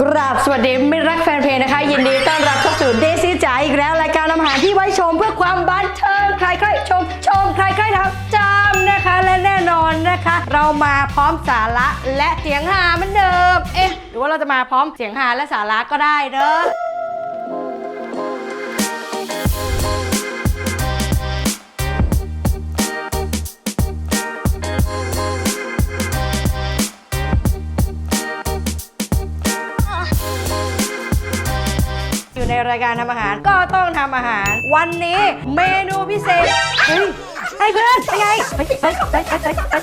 กราบสวัสดีมิรรักแฟนเพลงนะคะ ยินดีต้อนรับเข้าสู่เดซี่จ๋าอีกแล้ว รายการอาหารที่ไว้ชมเพื่อความบันเทิงใครใครชม ชมใครใครทำจำนะคะ และแน่นอนนะคะ เรามาพร้อมสาระและเสียงหาเหมือนเดิมเอ๊ะหรือว่าเราจะมาพร้อมเสียงหาและสาระก็ได้เด้อ ในรายการทำอาหาร ก็ต้องทำอาหาร วันนี้เมนูพิเศษ เฮ้ยให้เพื่อนเป็นไงเฮ้ยเฮ้ยเฮ้ยเฮ้ยเฮ้ยเฮ้ย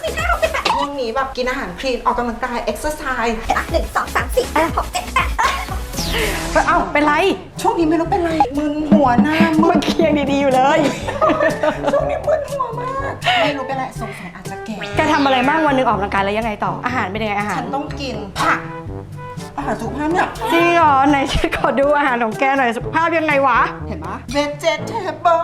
ช่วงนี้แบบกินอาหารคลีนออกกำลังกายเอ็กซ์ไซส์หนึ่งสองสามสี่ห้าหกเจ็ดแปดเอ้าเป็นไร ช่วงนี้ไม่รู้เป็นไรมึนหัวหน้ามึเมื่อนกี้ยังดีๆอยู่เลย ช่วงนี้มึนหัวมากไม่รู้เป็นไรสงสัยอาจจะแก่แกทำอะไรบ้างวันหนึ่งออกกำลังกายแล้วยังไงต่ออาหารเป็นยังไงอาหาร ฉันต้องกินผัก อาหารสุขภาพเนี่ยจริงเหรอไหนฉันขอดูอาหารของแกหน่อยสุขภาพยังไงวะ เห็นปะเวจเจเทเบิล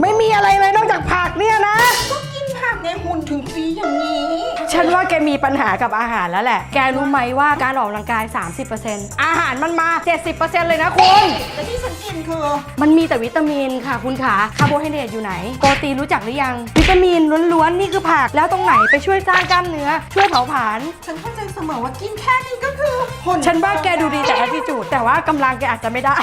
ไม่มีอะไรเลยนอกจากผักเนี่ยนะก็กิน ผักในหุ่นถึงปีอย่างนี้ ฉันว่าแกมีปัญหากับอาหารแล้วแหละ แกรู้ไหมว่าการออกกำลังกาย 30%อาหารมันมา 70%เลยนะคุณ แต่ที่ฉันกินคือ มันมีแต่วิตามินค่ะคุณขาคาร์โบไฮเดรตอยู่ไหน โปรตีนรู้จักหรือยัง วิตามินล้วนๆ นี่คือผัก แล้วตรงไหนไปช่วยสร้างกล้ามเนื้อ ช่วยเผาผลาญ ฉันเข้าใจเสมอว่ากินแค่นี้ก็คือหุ่นฉันว่าแกดูดีแต่ attitude แต่ว่ากำลังแกอาจจะไม่ได้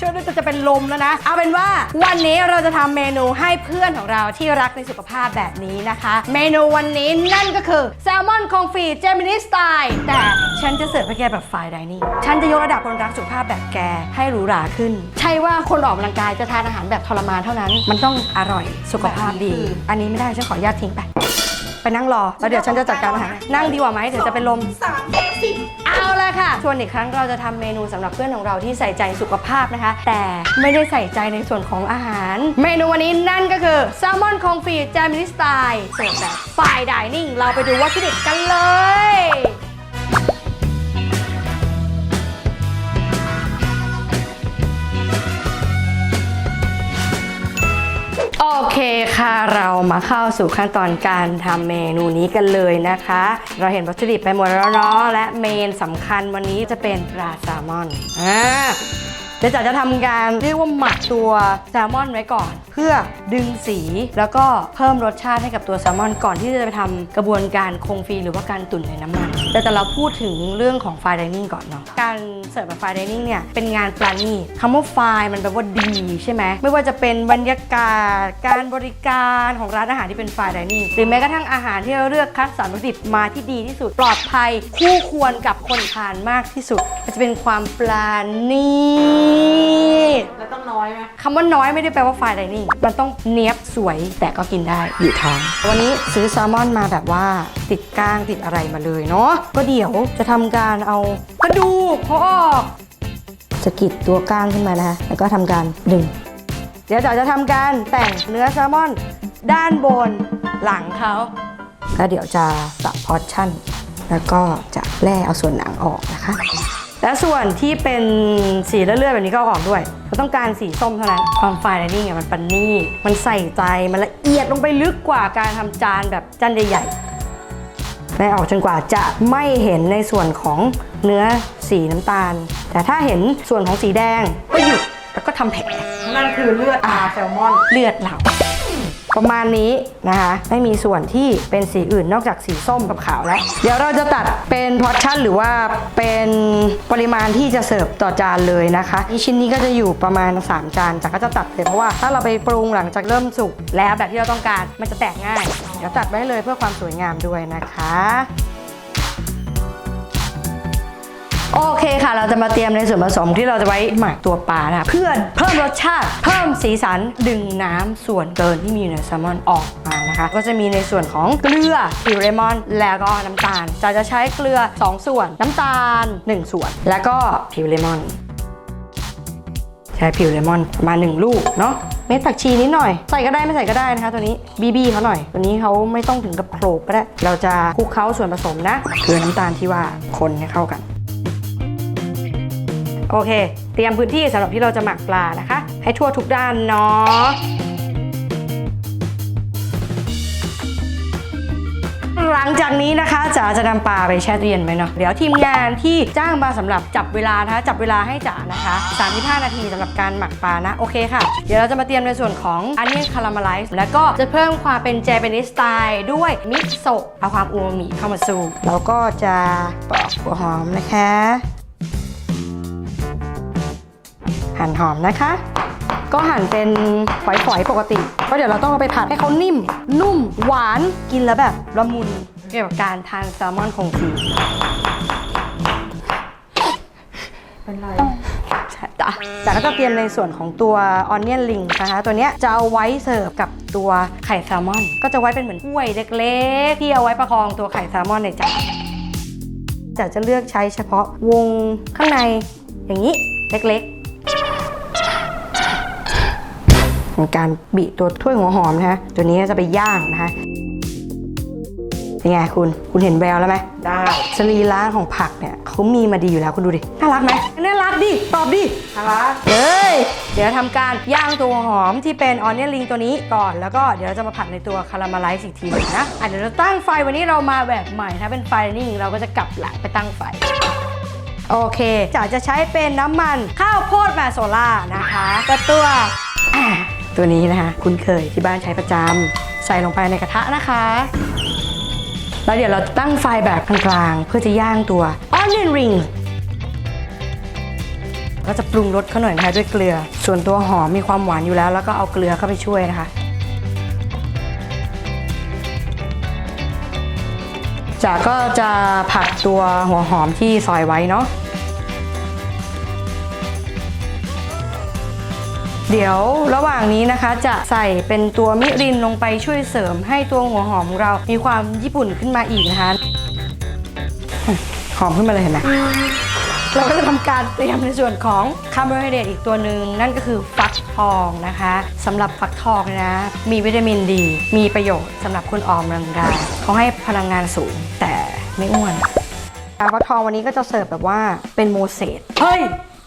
ช่วยจะจะเป็นลมแล้วนะ เอาเป็นว่าวันนี้เราจะทำเมนูให้เพื่อนของเราที่รักในสุขภาพแบบนี้นะคะ เมนูวันนี้นั่นก็คือแซลมอนคองฟีเจมินิสไตล์แต่ฉันจะเสิร์ฟให้แกแบบไฟดิเนิ่งฉันจะยกระดับคนรักสุขภาพแบบแกให้หรูหราขึ้น ใช่ว่าคนออกกำลังกายจะทานอาหารแบบทรมานเท่านั้น มันต้องอร่อยสุขภาพดี อันนี้ไม่ได้ฉันขออนุญาตทิ้งไป ไปนั่งรอ แล้วเดี๋ยวฉันจะจัดการอาหารให้นั่งดีกว่าไหมเดี๋ยวจะเป็นลม สามสี่สิบเอาละค่ะ ชวนอีกครั้งเราจะทำเมนูสำหรับเพื่อนของเราที่ใส่ใจสุขภาพนะคะ แต่ไม่ได้ใส่ใจในส่วนของอาหาร เมนูวันนี้นั่นก็คือแซลมอนคองฟีจามินิสไตล์เสิร์ฟแบบฝ่ายดิเนิ่งเราไปดูวัตถุดิบกันเลย เคค่ะเรามาเข้าสู่ขั้นตอนการทำเมนูนี้กันเลยนะคะ เราเห็นวัตถุดิบไปหมดแล้วเนาะและเมนสำคัญวันนี้จะเป็นปลาแซลมอนอ่า เดี๋ยวจ๋าจะทำการเรียกว่าหมักตัวแซลมอนไว้ก่อน เพื่อดึงสีแล้วก็เพิ่มรสชาติให้กับตัวแซลมอน ก่อนที่จะไปทำกระบวนการคงฟรีหรือว่าการตุ๋นในน้ำมัน แต่แต่เราพูดถึงเรื่องของไฟดิเนิ่งก่อนเนาะการเสิร์ฟแบบไฟดิเนิ่งเนี่ยเป็นงานปลาณีตคำว่าไฟมันแปลว่าดีใช่ไหมไม่ว่าจะเป็นบรรยากาศการบริการของร้านอาหารที่เป็นไฟดิเนิ่งหรือแม้กระทั่งอาหารที่เราเลือกคัดสรรวัตถุดิบมาที่ดีที่สุดปลอดภัยคู่ควรกับคนทานมากที่สุดมันจะเป็นความปลาณีตแล้วต้องน้อยไหมคำว่าน้อยไม่ได้แปลว่าไฟไดนิ่งมันต้องเนี้ยบสวยแต่ก็กินได้อยู่ท้อง วันนี้ซื้อแซลมอนมาแบบว่าติดก้างติดอะไรมาเลยเนาะ ก็เดี๋ยวจะทำการเอากระดูกเขาออกจะกิดตัวก้างขึ้นมานะคะแล้วก็ทำการดึง เดี๋ยวเราจะทำการแต่งเนื้อแซลมอน ด้านบนหลังเขาแล้วเดี๋ยวจะสับพอร์ชั่น แล้วก็จะแล่เอาส่วนหนังออกนะคะ และส่วนที่เป็นสีเลือดๆแบบนี้ก็เอาออกด้วยเราต้องการสีส้มเท่านั้นความไฟน์นิ่งมันปันนี่มันใส่ใจมันละเอียดลงไปลึกกว่าการทำจานแบบจานใหญ่ๆแล่ออกจนกว่าจะไม่เห็นในส่วนของเนื้อสีน้ำตาล แต่ถ้าเห็นส่วนของสีแดงก็หยุดแล้วก็ทำแผลนั่นคือเลือดปลาแซลมอนเลือดเรา ประมาณนี้นะคะ ไม่มีส่วนที่เป็นสีอื่นนอกจากสีส้มกับขาวแล้ว เดี๋ยวเราจะตัดเป็นพอร์ชั่นหรือว่าเป็นปริมาณที่จะเสิร์ฟต่อจานเลยนะคะชิ้นนี้ก็จะอยู่ประมาณ 3 จานจากก็จะตัดเลยเพราะว่าถ้าเราไปปรุงหลังจากเริ่มสุกแล้วแบบที่เราต้องการมันจะแตกง่าย เดี๋ยวตัดไว้เลยเพื่อความสวยงามด้วยนะคะ โอเคค่ะ เราจะมาเตรียมในส่วนผสมที่เราจะไว้หมักตัวปลานะคะเพื่อเพิ่มรสชาติ เพิ่มสีสันดึงน้ำส่วนเกินที่มีอยู่ในแซลมอนออกมานะคะ ก็จะมีในส่วนของเกลือผิวเลมอน แล้วก็น้ำตาลจะจะใช้เกลือ 2 ส่วน น้ำตาล 1 ส่วน แล้วก็ผิวเลมอน ใช้ผิวเลมอนประมาณ1ลูกเนาะเม็ดผักชีนิดหน่อย ใส่ก็ได้ไม่ใส่ก็ได้นะคะ ตัวนี้บีบีเขาหน่อย ตัวนี้เขาไม่ต้องถึงกับโขลกก็ได้ เราจะคลุกเคล้าส่วนผสมนะคือน้ำตาลที่ว่าคนให้เข้ากัน โอเค เตรียมพื้นที่สำหรับที่เราจะหมักปลานะคะ ให้ทั่วทุกด้านเนาะหลังจากนี้นะคะจ๋าจะนำปลาไปแช่ตู้เย็นไหมเนาะเดี๋ยวทีมงานที่จ้างมาสำหรับจับเวลานะคะ จับเวลาให้จ๋านะคะ35นาทีสำหรับการหมักปลานะโอเคค่ะ เดี๋ยวเราจะมาเตรียมในส่วนของอันนี้คาราเมลไลซ์แล้วก็จะเพิ่มความเป็นเจแปนิสสไตล์ด้วยมิโซะเอาความอูมามิเข้ามาสู่แล้วก็จะปอกหัวหอมนะคะ หั่นหอมนะคะ ก็หั่นเป็นฝอยๆปกติเพราะเดี๋ยวเราต้องเอาไปผัดให้เขานิ่ม นุ่มหวานกินแล้วแบบละมุนเกี่ยวกับการทานแซลมอนคงทีเป็นไรใช่จ้ะแต่ก็จะเตรียมในส่วนของตัวออนเนียนลิงนะคะ ตัวเนี้ยจะเอาไว้เสิร์ฟกับตัวไข่แซลมอน ก็จะไว้เป็นเหมือนถ้วยเล็กๆ ที่เอาไว้ประคองตัวไข่แซลมอนในจานจะจะเลือกใช้เฉพาะวงข้างในอย่างนี้เล็กๆ การบีตัวถ้วยหัวหอมนะคะตัวนี้จะไปย่างนะคะเป็นไงคุณ คุณเห็นแววแล้วไหมได้ สรีระของผักเนี่ยเขามีมาดีอยู่แล้วคุณดูดิ น่ารักไหมน่ารักดิ ตอบดินะคะเอ้ย เดี๋ยวทำการย่างตัวหอมที่เป็นออนเนียนลิงตัวนี้ก่อน แล้วก็เดี๋ยวเราจะมาผัดในตัวคาราเมลไลซ์อีกทีหนึงนะอะเดี๋ยวเราตั้งไฟวันนี้เรามาแบบใหม่ถ้าเป็นไฟนิ่งเราก็จะกลับหลังไปตั้งไฟ โอเคจ๋าจะใช้เป็นน้ำมันข้าวโพดมาโซล่านะคะก็ตัวอ่าตัวนี้นะคะ คุ้นเคยที่บ้านใช้ประจำใส่ลงไปในกระทะนะคะ แล้วเดี๋ยวเราตั้งไฟแบบกลางๆ เพื่อจะย่างตัว onion ring ก็จะปรุงรสเขาหน่อยนะคะด้วยเกลือ ส่วนตัวหอมมีความหวานอยู่แล้ว แล้วก็เอาเกลือเข้าไปช่วยนะคะจ๋าก็จะผัดตัวหัวหอมที่ซอยไว้เนาะ เดี๋ยวระหว่างนี้นะคะจะใส่เป็นตัวมิรินลงไปช่วยเสริมให้ตัวหัวหอมของเรามีความญี่ปุ่นขึ้นมาอีกนะคะ หอมขึ้นมาเลยเห็นไหมเราก็จะทำการเตรียมในส่วนของคาร์โบไฮเดรตอีกตัวหนึ่งนั่นก็คือฟักทองนะคะสำหรับฟักทองเนยนะ มีวิตามินดี มีประโยชน์สำหรับคนออกกำลังกายเขาให้พลังงานสูงแต่ไม่อ้วนปลาฟักทองวันนี้ก็จะเสิร์ฟแบบว่าเป็นโมเสสเฮ้ย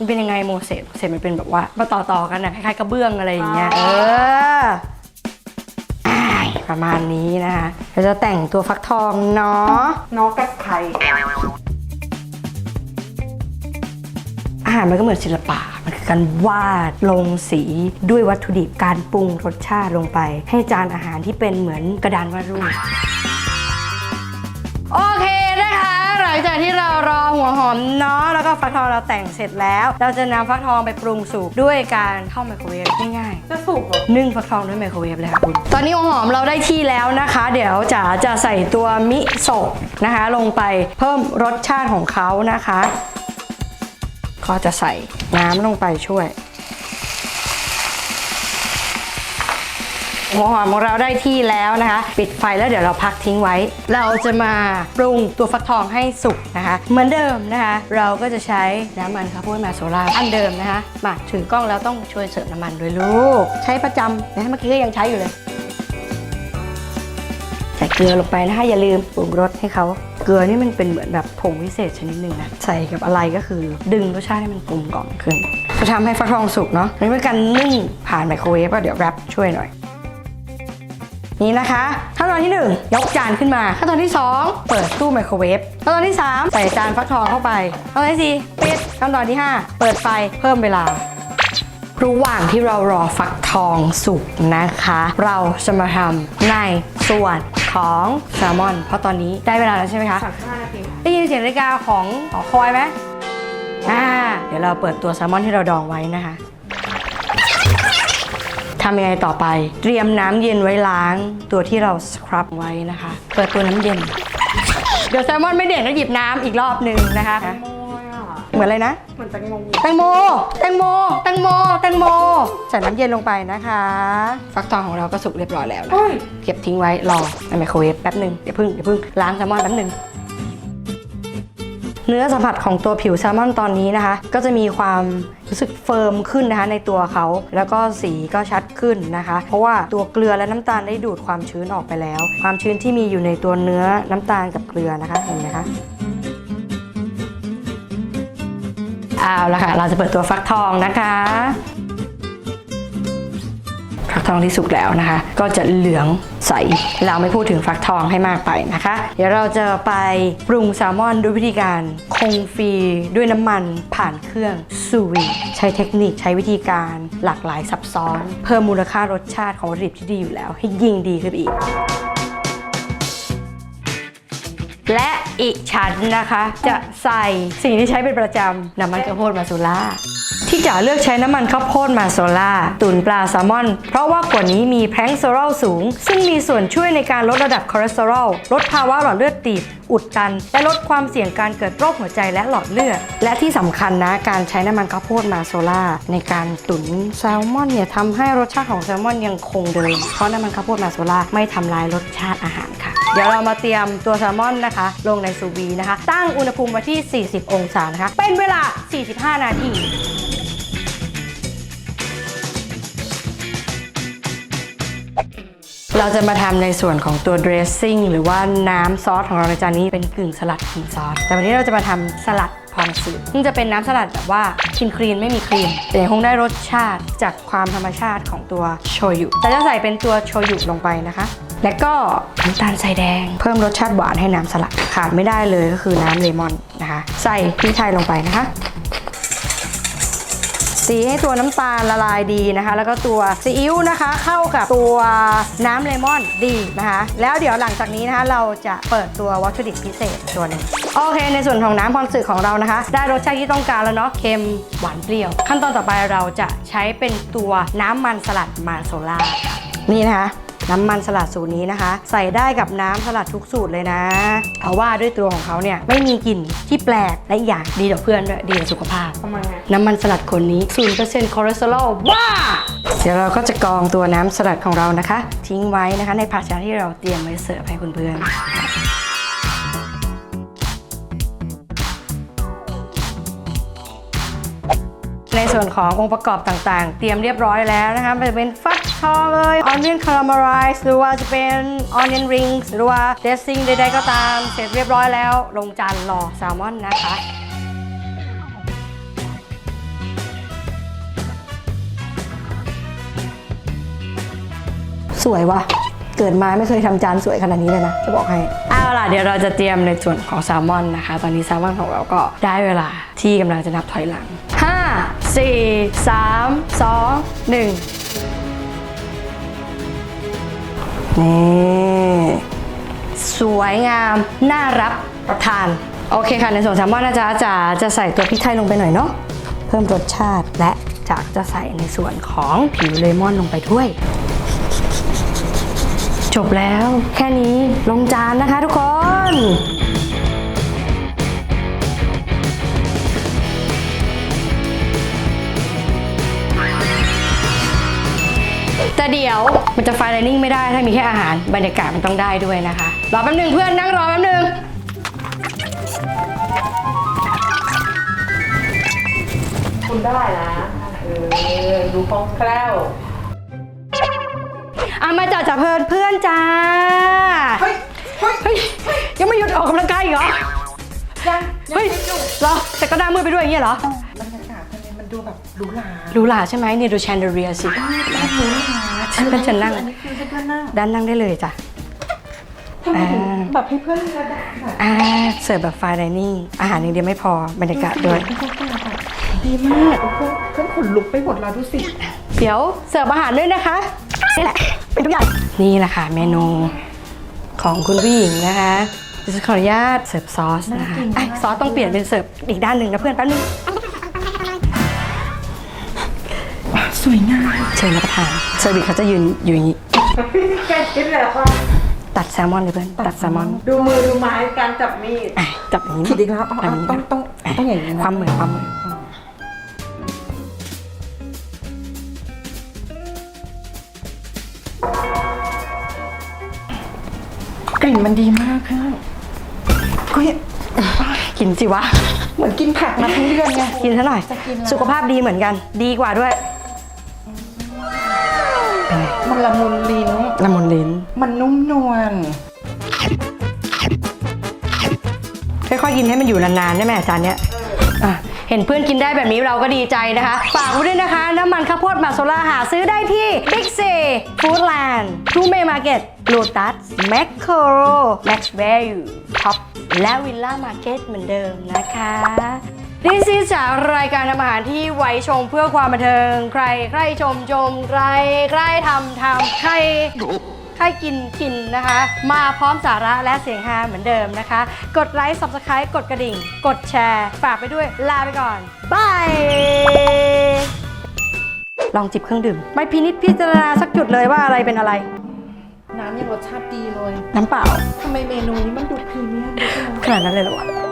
มันเป็นยังไงโมเสสโมเสสมันเป็นแบบว่ามาต่อต่อๆกันนะคล้ายๆกระเบื้องอะไรอย่างเงี้ยเอออ้ายประมาณนี้นะคะเราจะแต่งตัวฟักทองเนาะน้องกับไข่อาหารมันก็เหมือนศิลปะมันคือการวาดลงสีด้วยวัตถุดิบการปรุงรสชาติลงไป ให้จานอาหารที่เป็นเหมือนกระดานวาดรูป จากที่เรารอหัวหอมเนาะแล้วก็ฟักทองเราแต่งเสร็จแล้ว เราจะนำฟักทองไปปรุงสุกด้วยการเข้าไมโครเวฟง่ายจะสุกเหรอๆนึ่งฟักทองด้วยไมโครเวฟเลยค่ะคุณตอนนี้หัวหอมเราได้ที่แล้วนะคะ เดี๋ยวจ๋าจะใส่ตัวมิโซะนะคะ ลงไปเพิ่มรสชาติของเขานะคะ ก็จะใส่น้ำลงไปช่วย หัวหอมของเราได้ที่แล้วนะคะ ปิดไฟแล้วเดี๋ยวเราพักทิ้งไว้ เราจะมาปรุงตัวฟักทองให้สุกนะคะ เหมือนเดิมนะคะ เราก็จะใช้น้ำมันข้าวโพดมาโซล่าอันเดิมนะคะ มาถือกล้องแล้วต้องช่วยเสริมน้ำมันด้วยลูก ใช้ประจำนะเมื่อกี้ก็ยังใช้อยู่เลยใส่เกลือลงไปนะคะอย่าลืมปรุงรสให้เขาเกลือนี่มันเป็นเหมือนแบบผงวิเศษชนิดหนึ่งนะใส่กับอะไรก็คือดึงรสชาติให้มันกลมกล่อมขึ้นจะทำให้ฟักทองสุกเนาะนี่เป็นการนึ่งผ่านไมโครเวฟก็เดี๋ยวแรปช่วยหน่อย นี่นะคะ ขั้นตอนที่ 1 ยกจานขึ้นมา ขั้นตอนที่ 2 เปิดตู้ไมโครเวฟขั้นตอนที่ 3 ใส่จานฟักทองเข้าไปขั้นตอนที่4ปิดขั้นตอนที่ 5 เปิดไฟเพิ่มเวลาระหว่างที่เรารอฟักทองสุกนะคะ เราจะมาทำในส่วนของแซลมอน เพราะตอนนี้ได้เวลาแล้วใช่ไหมคะสามสิบห้านาทีได้ยินเสียงนาฬิกาของหอคอยไหมอ่าเดี๋ยวเราเปิดตัวแซลมอนที่เราดองไว้นะคะ ทำยังไงต่อไป เตรียมน้ำเย็นไว้ล้าง ตัวที่เราสครับไว้นะคะ เปิดตัวน้ำเย็น เดี๋ยวแซลมอนไม่เด่นแล้วหยิบน้ำอีกรอบหนึ่งนะคะโอ้ยอะเหมือนอะไรนะ เหมือนแตงโมแตงโมแตงโมแตงโมแตงโมใส่น้ำเย็นลงไปนะคะ ฟักทองของเราก็สุกเรียบร้อยแล้วนะเฮ้ยเก็บทิ้งไว้รอในไมโครเวฟแป๊บหนึ่งเดี๋ยวพึ่งเดี๋ยวพึ่งล้างแซลมอนแป๊บหนึ่ง เนื้อสัมผัสของตัวผิวแซลมอนตอนนี้นะคะ ก็จะมีความรู้สึกเฟิร์มขึ้นนะคะในตัวเขา แล้วก็สีก็ชัดขึ้นนะคะ เพราะว่าตัวเกลือและน้ำตาลได้ดูดความชื้นออกไปแล้ว ความชื้นที่มีอยู่ในตัวเนื้อน้ำตาลกับเกลือนะคะเห็นไหมคะเอาละค่ะ เราจะเปิดตัวฟักทองนะคะ ทองที่สุกแล้วนะคะ ก็จะเหลืองใส เราไม่พูดถึงฟักทองให้มากไปนะคะ เดี๋ยวเราจะไปปรุงแซลมอนด้วยวิธีการคงฟรีด้วยน้ำมันผ่านเครื่องซูวีใช้เทคนิคใช้วิธีการหลากหลายซับซ้อน เพิ่มมูลค่ารสชาติของวัตถุดิบที่ดีอยู่แล้ว ให้ยิ่งดีขึ้นอีกและอีกชั้นนะคะ จะใส่สิ่งที่ใช้เป็นประจำน้ำมันข้าวโพดมาโซล่า ที่จ๋าเลือกใช้น้ำมันข้าวโพดมาโซล่าตุนปลาแซลมอน เพราะว่ากว่านี้มีแพลงโซรอลสูง ซึ่งมีส่วนช่วยในการลดระดับคอเลสเตอรอลลดภาวะหลอดเลือดตีบอุดตัน และลดความเสี่ยงการเกิดโรคหัวใจและหลอดเลือด และที่สำคัญนะ การใช้น้ำมันข้าวโพดมาโซล่าในการตุ๋นแซลมอนเนี่ยทำให้รสชาติของแซลมอนยังคงเดิม เพราะน้ำมันข้าวโพดมาโซล่าไม่ทำลายรสชาติอาหารค่ะ เดี๋ยวเรามาเตรียมตัวแซลมอนนะคะ ลงในซูวีนะคะ ตั้งอุณหภูมิไว้ที่ 40 องศานะคะ เป็นเวลา 45 นาที เราจะมาทำในส่วนของตัว dressing หรือว่าน้ำซอสของเราในจานนี้เป็นกึ่งสลัดกึ่งซอส แต่วันนี้เราจะมาทำสลัดพองสืซึ่งจะเป็นน้ำสลัดแบบว่าคลีนคลีนไม่มีครีม แต่ยังคงได้รสชาติจากความธรรมชาติของตัวโชยุแต่จะใส่เป็นตัวโชยุลงไปนะคะ และก็น้ำตาลทรายแดง เพิ่มรสชาติหวานให้น้ำสลัดขาดไม่ได้เลยก็คือน้ำเลมอนนะคะ ใส่พริกไทยลงไปนะคะ สีให้ตัวน้ำตาลละลายดีนะคะ แล้วก็ตัวซีอิ๊วนะคะ เข้ากับตัวน้ำเลมอนดีนะคะ แล้วเดี๋ยวหลังจากนี้นะคะเราจะเปิดตัววัตถุดิบพิเศษตัวนึงโอเค ในส่วนของน้ำพรสึกของเรานะคะ ได้รสชาติที่ต้องการแล้วเนาะเค็มหวานเปรี้ยว ขั้นตอนต่อไปเราจะใช้เป็นตัวน้ำมันสลัดมาโซล่าค่ะนี่นะคะ น้ำมันสลัดสูตรนี้นะคะ ใส่ได้กับน้ำสลัดทุกสูตรเลยนะ เพราะว่าด้วยตัวของเขาเนี่ยไม่มีกลิ่นที่แปลกและอีกอย่างดีต่อเพื่อนด้วยดีต่อสุขภาพ ทำไมอะน้ำมันสลัดคนนี้0%คอเลสเตอรอลว้าเดี๋ยวเราก็จะกรองตัวน้ำสลัดของเรานะคะ ทิ้งไว้นะคะในภาชนะที่เราเตรียมไว้เสิร์ฟให้คุณเพื่อน ในส่วนขององค์ประกอบต่างๆ เตรียมเรียบร้อยแล้วนะคะจะเป็นฟักทองเลย onion caramelize หรือว่าจะเป็น onion rings หรือว่า dressing ใดๆก็ตาม เสร็จเรียบร้อยแล้ว ลงจานรอแซลมอนนะคะสวยว่ะ เกิดมาไม่เคยทำจานสวยขนาดนี้เลยนะ จะบอกให้ เอาล่ะ เดี๋ยวเราจะเตรียมในส่วนของแซลมอนนะคะ ตอนนี้แซลมอนของเราก็ได้เวลาที่กำลังจะนับถอยหลัง 4 3 2 1นี่สวยงาม น่ารับประทาน โอเคค่ะ ในส่วนแซลมอนนะจ๊ะจ๋าจะใส่ตัวพริกไทยลงไปหน่อยเนาะเพิ่มรสชาติและจากจะใส่ในส่วนของผิวเลมอนลงไปด้วย จบแล้วแค่นี้ลงจานนะคะทุกคน แต่เดี๋ยวมันจะไฟไดนิ่งไม่ได้ถ้ามีแค่อาหารบรรยากาศมันต้องได้ด้วยนะคะรอแป๊บหนึงเพื่อนนั่งรอแป๊บหนึงคุณได้แล้วเออดูคล่องแคล่วอะมาจ้าจ้าเพื่อนเพื่อนจ้าเฮ้ยเฮ้ยเฮ้ยยังไม่หยุดออกกำลังกายอีกเหรอยังยังเฮ้ยไม่จบเหรอแต่ก็หน้ามืดไปด้วยอย่างเงี้ยเหรอ ดูแบบหรูหราหรูหราใช่ไหมเนี่ยดูแชนเดอเรียสิหรูหราฉันก็จะนั่ง อันนี้คือให้เพื่อนนั่งด้านนั่งได้เลยจ้ะทำไมถึงอ่าแบบให้เพื่อนระดับแบบอ่าเสิร์ฟแบบไฟน์ไดนิ่งอาหารอย่างเดียวไม่พอบรรยากาศด้วยดีมากเพื่อนเพื่อนขนลุกไปหมดแล้วดูสิ เดี๋ยวเสิร์ฟอาหารด้วยนะคะนี่แหละเป็นทุกอย่างนี่แหละค่ะเมนูของคุณผู้หญิงนะคะดิฉันขออนุญาตเสิร์ฟซอสนะคะไอยซอสต้องเปลี่ยนเป็นเสิร์ฟอีกด้านหนึ่งนะเพื่อนแป๊บนึง สวยงามเชิญรับประทานเซอร์วิสเขาจะยืนอยู่อย่างนี้แกคิดเลยว่าตัดแซลมอนเลยเพื่อนตัดแซลมอนดูมือดูไม้การจับมีดอะจับอย่างนี้ผิดอีกแล้วอ๋อแบบนี้ต้องต้องต้องอย่างนี้นะความเหมือนความเหมือนกลิ่นมันดีมากค่ะก็ยังกินสิวะ เหมือนกินผักมาทั้งเดือนไงกินซะหน่อยจะกินแล้วสุขภาพดีเหมือนกัน ดีกว่าด้วยเป็นไง มันละมุนลิ้น ละมุนลิ้น มันนุ่มนวล ค่อยๆกินให้มันอยู่นานๆได้ไหมอาจารย์เนี้ยอะเห็นเพื่อนกินได้แบบนี้เราก็ดีใจนะคะ ฝากไว้ด้วยนะคะ น้ำมันข้าวโพดมาโซล่าหาซื้อได้ที่ Big C Foodland ทูเมมาร์เก็ตโลตัสแมคโครแม็กซ์แวร์ท็อปและวิลล่ามาร์เก็ตเหมือนเดิมนะคะ นี่สิจากรายการทำอาหารที่ไว้ชมเพื่อความบันเทิง ใครใครชมชมใครใครทำทำใครใครกินกินนะคะ มาพร้อมสาระและเสียงฮาเหมือนเดิมนะคะ กดไลค์ subscribe กดกระดิ่ง กดแชร์ ฝากไปด้วยลาไปก่อนบายลองจิบเครื่องดื่มไม่พินิจพิจารณาสักจุดเลยว่าอะไรเป็นอะไร น้ำยังรสชาติดีเลย น้ำเปล่าทำไมเมนูนี้มันดูพรีเมียมด้วยขนาดนั้นเลยเหรอวะ